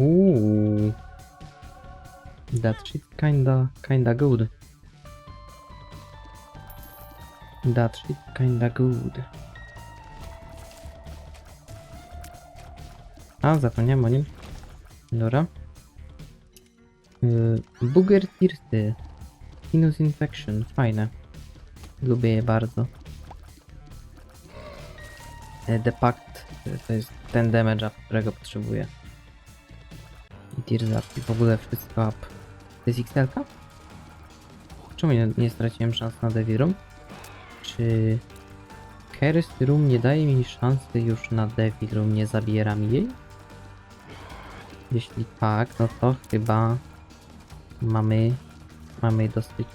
Uuu. That shit kinda, kinda good. That shit kinda good. A, zapomniałem o nim. Dobra. Yy, Booger Tirsty. Sinus Infection. Fajne. Lubię je bardzo. Yy, The Pact to jest ten damage którego potrzebuję. Tears up i w ogóle wszystko up. To jest XL? -ka? Czemu nie, nie straciłem szans na Devil Room? Czy Cursed Room nie daje mi szansy już na Devil Room, nie zabiera mi jej? Jeśli tak, no to chyba mamy, mamy dosyć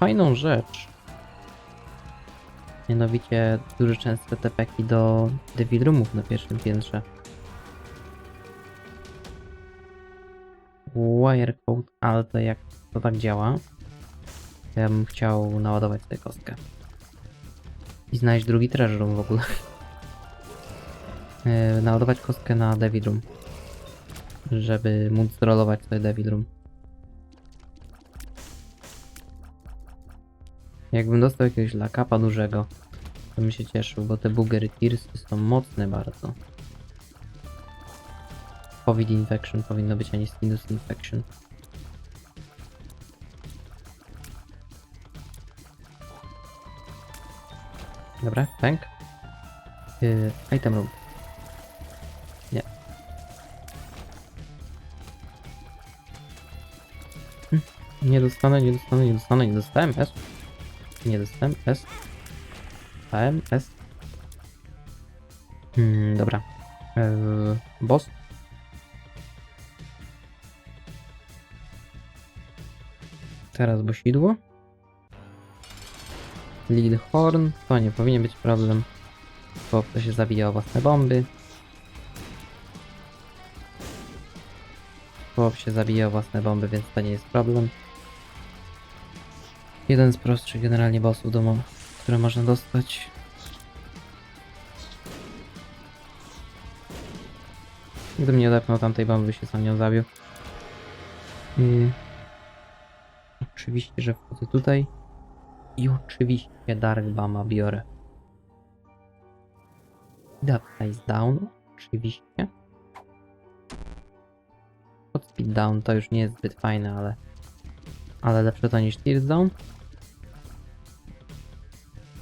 fajną rzecz. Mianowicie duże częste TPki do Devil Roomów na pierwszym piętrze. Wire code, ale to jak to tak działa? Ja bym chciał naładować tę kostkę. I znaleźć drugi treasure room w ogóle. Yy, naładować kostkę na Devil Room. Żeby móc zrolować sobie Devil Room. Jakbym dostał jakiegoś lakapa dużego, to bym się cieszył, bo te boogery Tearsy są mocne bardzo. COVID infection powinno być, a nie sinus infection. Dobra, tank. Yy, item room. Nie. Hm, Nie dostanę, nie dostanę, nie dostanę, nie dostałem S. Nie dostałem S. Dostałem S. Hmm, dobra. Yy, boss. Teraz bosidło. Lead Horn. To nie powinien być problem. Bo to się zabija o własne bomby. Chłop się zabija o własne bomby, więc to nie jest problem. Jeden z prostszych generalnie bossów do które można dostać. Gdybym nie odepnął tamtej bomby, się sam nią zabił. Oczywiście, że wchodzę tutaj. I oczywiście Dark Bama biorę. That is down. Oczywiście. Pod speed down to już nie jest zbyt fajne, ale ale lepsze to niż tear down.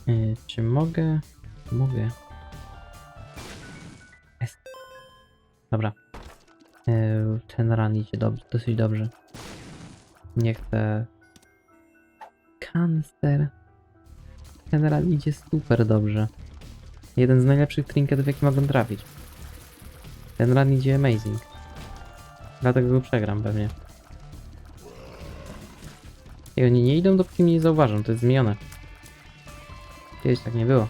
Yy, czy mogę? Mogę. Jest. Dobra. Yy, ten run idzie dobrze, dosyć dobrze. Nie chcę. Ten run idzie super dobrze. Jeden z najlepszych trinketów, jaki mogę trafić. Ten run idzie amazing. Dlatego go przegram pewnie. I oni nie idą, dopóki mnie nie zauważą, to jest zmienione. Kiedyś tak nie było.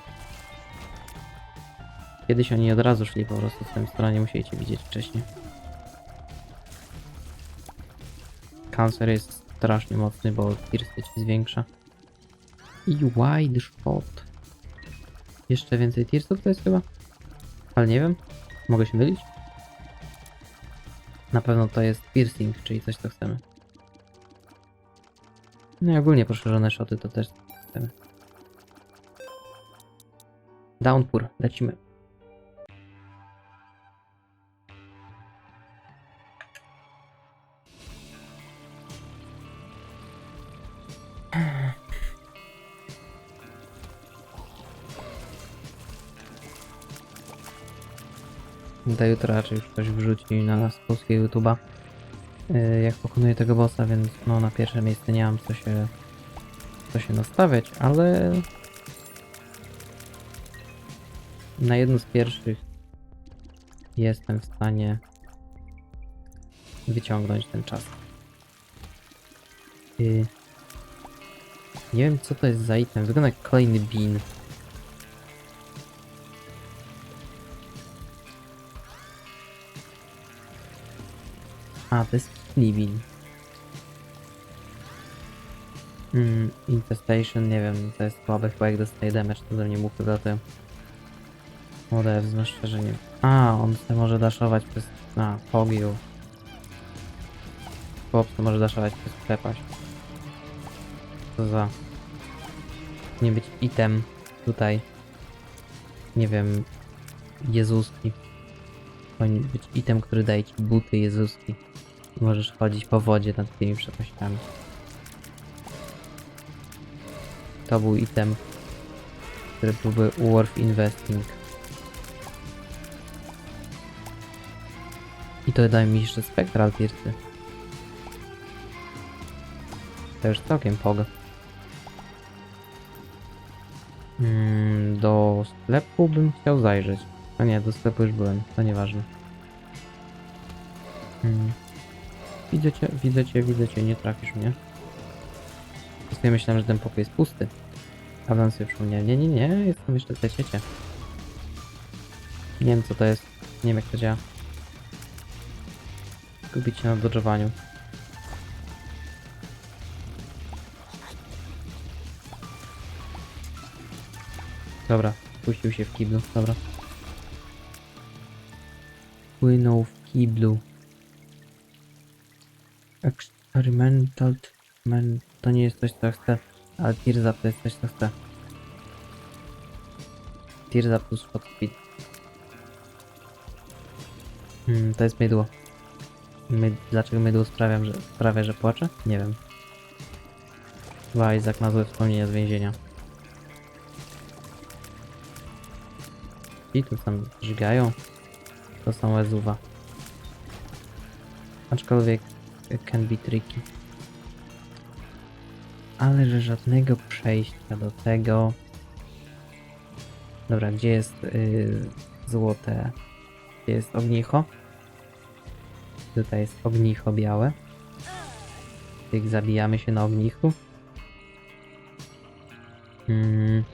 Kiedyś oni od razu szli po prostu w tę stronę, nie musieli cię widzieć wcześniej. Cancer jest strasznie mocny, bo Tirsy ci zwiększa. I wide shot. Jeszcze więcej Tirsów to jest chyba? Ale nie wiem. Mogę się mylić? Na pewno to jest piercing, czyli coś co chcemy. No i ogólnie poszerzone shoty to też chcemy. Downpour, lecimy. Do jutra raczej już ktoś wrzuci na polskiego YouTube'a yy, jak pokonuję tego bossa, więc no na pierwsze miejsce nie mam co się co się nastawiać, ale na jedno z pierwszych jestem w stanie wyciągnąć ten czas. Yy, nie wiem co to jest za item, wygląda jak kolejny bean. A, to jest Living. Mm, infestation, nie wiem, to jest słabe chyba jak dostaje damage, to ze mnie muchy latają. Odew, no szczerze nie. A, on sobie może daszować przez... A, pogił. Chłop to może daszować przez przepaść. Co za... Nie być item tutaj. Nie wiem... Jezuski. Powinien być item, który daje ci buty Jezuski. Możesz chodzić po wodzie nad tymi przepaściami. To był item, który byłby worth investing. I to daje mi jeszcze Spectral Tirty. To już całkiem pog. Mm, do sklepu bym chciał zajrzeć. A nie, do sklepu już byłem, to nieważne. Mm. Widzę cię, widzę cię, widzę cię, nie trafisz mnie. Ja myślałem, że ten pokój jest pusty. A wam sobie przypomniałem, nie, nie, nie, jestem jeszcze w ciecie. Nie wiem co to jest, nie wiem jak to działa. Skupić się na dodżowaniu. Dobra, puścił się w kiblu, dobra. Płynął w kiblu. Experimental to nie jest coś co chcę, ale Tearzap to jest coś co chcę. Tearzap plus speed. Hmm, to jest mydło. My, dlaczego mydło sprawiam, że, sprawia, że płaczę? Nie wiem. Chyba Isaac ma złe wspomnienia z więzienia. I tu tam żygają. To są łezuwa. Aczkolwiek can be tricky. Ale że żadnego przejścia do tego. Dobra, gdzie jest yy, złote? Gdzie jest ognicho? Tutaj jest ognicho białe. Tych zabijamy się na ognichu. Mm.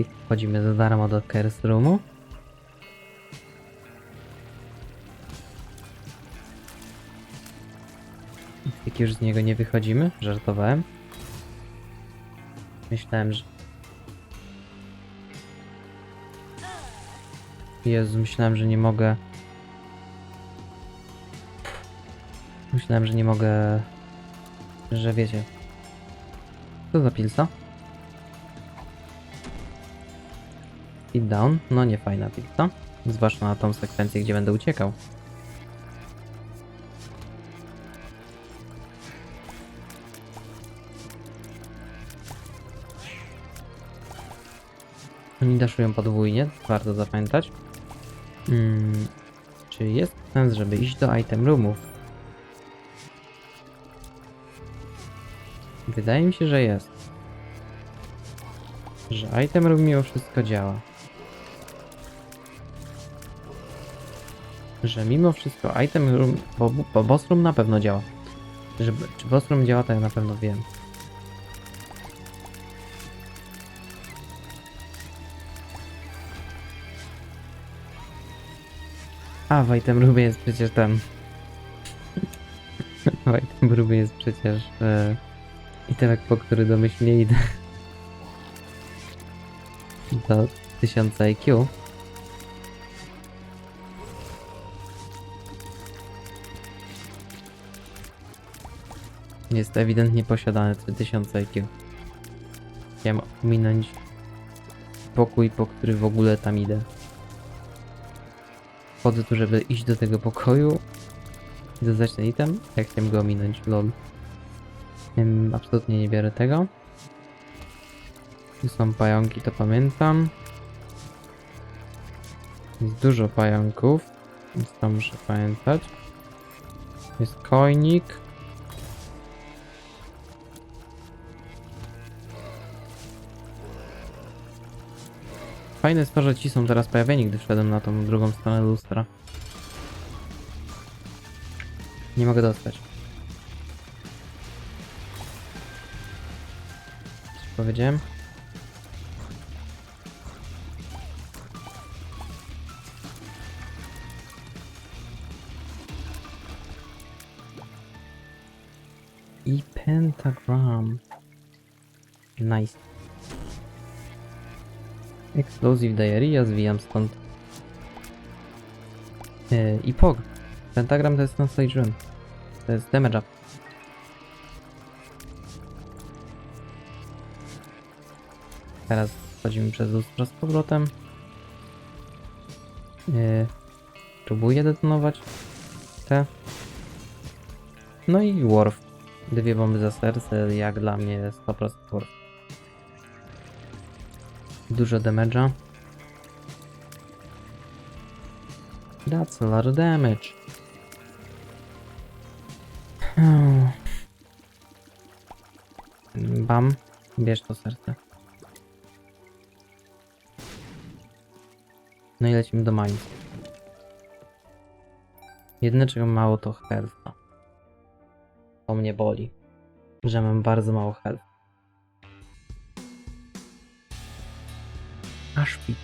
Tyk, wchodzimy za darmo do Curse Roomu. Tyk już z niego nie wychodzimy, żartowałem. Myślałem, że... Jezu, myślałem, że nie mogę... Myślałem, że nie mogę... Że wiecie... Co za pilsa? Hit down? No nie fajna pilsa. Zwłaszcza na tą sekwencję, gdzie będę uciekał. Oni daszują podwójnie, warto zapamiętać. Mm, czy jest sens, żeby iść do item roomów? Wydaje mi się, że jest. Że item room mimo wszystko działa. Że mimo wszystko item room, bo, bo boss room na pewno działa. Że, czy boss room działa, to ja na pewno wiem. A, w item roomie jest przecież ten... w item roomie jest przecież... E, itemek, po który domyślnie idę. Do 1000 IQ. Jest ewidentnie posiadane 3000 IQ. Chciałem ominąć pokój, po który w ogóle tam idę. Wchodzę tu, żeby iść do tego pokoju i dodać ten item. Jak chciałem go ominąć, lol. Em, absolutnie nie biorę tego. Tu są pająki, to pamiętam. Jest dużo pająków, więc to muszę pamiętać. Jest kojnik. Fajne jest to, że ci są teraz pojawieni, gdy wszedłem na tą drugą stronę lustra. Nie mogę dostać. Co powiedziałem? I pentagram. Nice. Explosive Diary, ja zwijam stąd. Yy, I POG. Pentagram to jest na stage run. To jest damage up. Teraz wchodzimy przez lustro z powrotem. Yy, próbuję detonować te. No i Worf. Dwie bomby za serce, jak dla mnie 100% Worf. Dużo damage'a. That's a lot of damage. Hmm. Bam. Bierz to serce. No i lecimy do Mainz. Jedyne czego mało to health. To mnie boli, że mam bardzo mało health. Aż pi...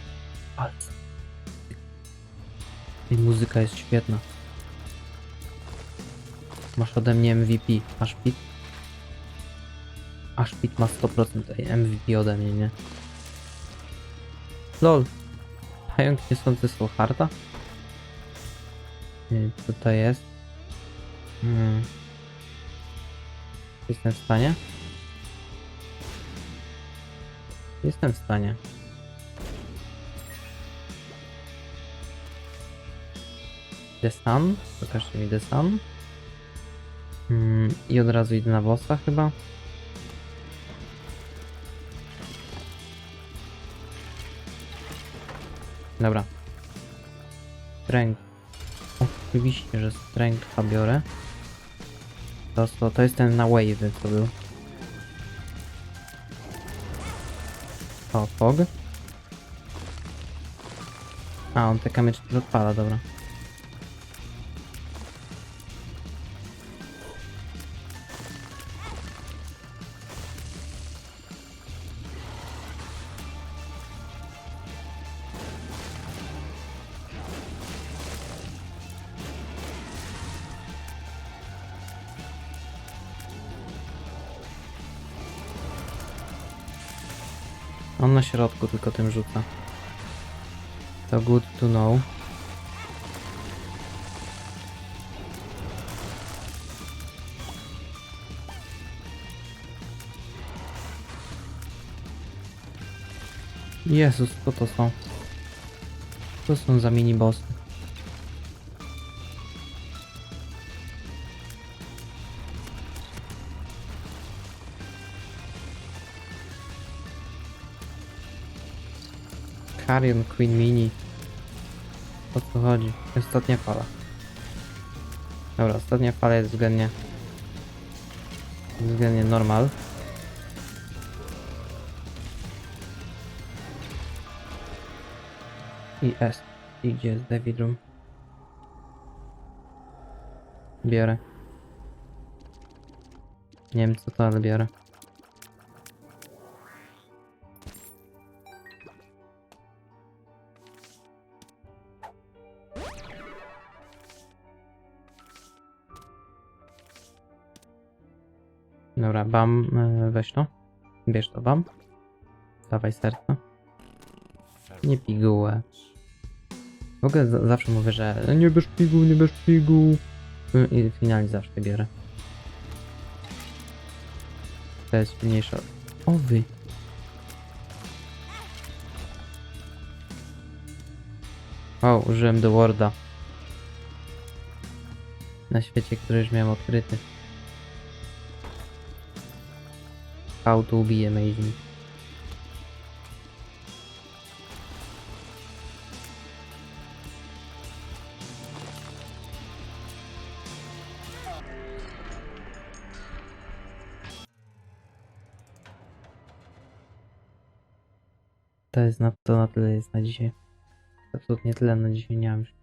palce. Muzyka jest świetna. Masz ode mnie MVP. Ashpit? Ashpit ma 100% MVP ode mnie, nie? LOL. Pająk niosący Soulharta? Nie, co to jest? Hmm. Jestem w stanie? Jestem w stanie. Sun? Pokażcie mi Sun. Mm, I od razu idę na bossa chyba. Dobra. Strength. Oczywiście, że strength biorę. To, to, to jest ten na wave, co był. O, fog. A, on te kamyczki odpala, dobra. On na środku tylko tym rzuca. To good to know. Jezus, co to są? Co są za mini bossy? Carrion Queen Mini. O co chodzi? Ostatnia fala. Dobra, ostatnia fala jest względnie... Względnie normal. I S. I gdzie jest David Room? Biorę. Nie wiem co to, ale biorę. Dobra, bam, e, weź to. Bierz to, bam. Dawaj serce. Nie pigułę. W ogóle za- zawsze mówię, że nie bierz piguł, nie bierz piguł. Y, I finalnie zawsze bierę. To jest silniejsza. O wy. O, użyłem do Worda. Na świecie, który już miałem odkryty. How to be amazing. To jest na to na tyle jest na dzisiaj. Absolutnie tyle na dzisiaj nie mam już.